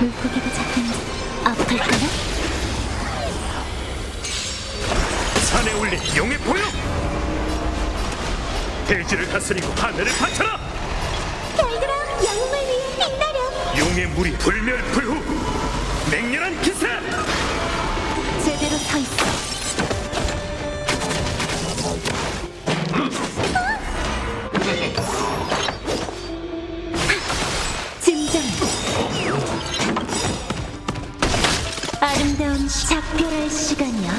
물고기가 잡힌 아플까나? 산에 올린 용의 보여 대지를 다스리고 하늘을 바쳐라! 별들아 영웅을 위해 빛나렴. 용의 물이 불멸불후! 맹렬한 기세! 제대로 서 있어. 진정 작별할 시간이야.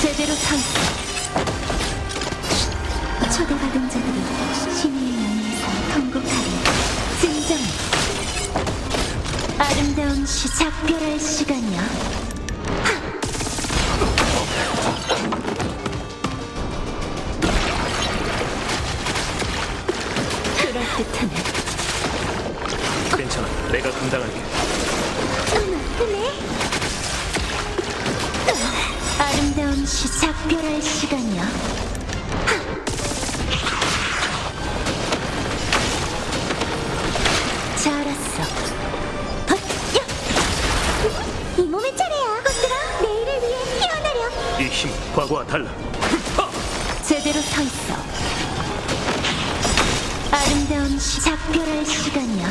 제대로 서 있어 초대받은 자들이 신의 연회에서 통곡하리. 진정. 아름다운 시 작별할 시간이야 그럴듯하네. 괜찮아. 내가 감당할게. 그래 아름다운 시 작별할 시간이야. 잘 왔어. 헛, 야! 이 몸의 차례야. 꽃들아 내일을 위해 피어나렴 이 힘은 과거와 달라. 하! 제대로 서 있어 작별할 시간이야.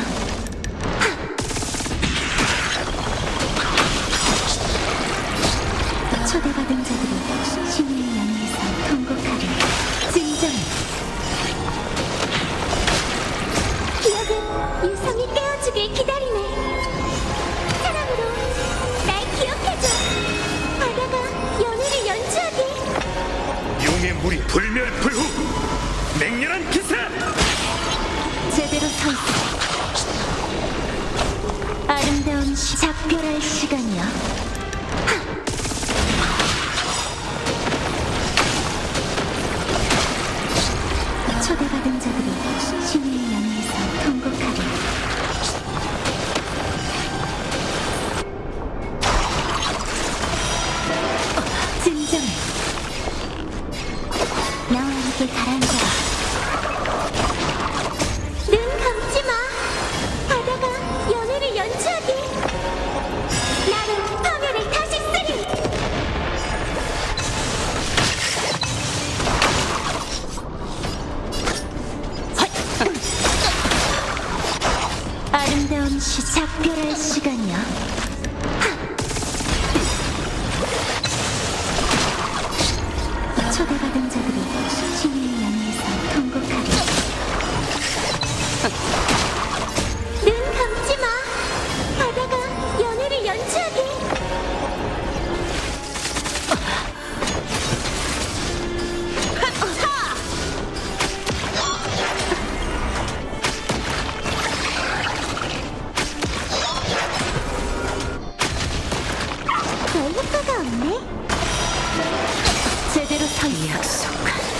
초대받은 자들이 신의 연회에서 통곡하리. 진정 기억은 유성이 깨워주길 기다리네. 사랑으로 날 기억해줘. 바다가 연애를 연주하게. 용의 물이 불멸 불후. 맹렬한 기세 시 작별할 시간이야. 초대받은 자들이 신의 연회에서 통곡하리. 진정. 나와 함께 가라앉아 아름다운 시 작별할 시간이야. 초 효과가 없네. 제대로 서 약속.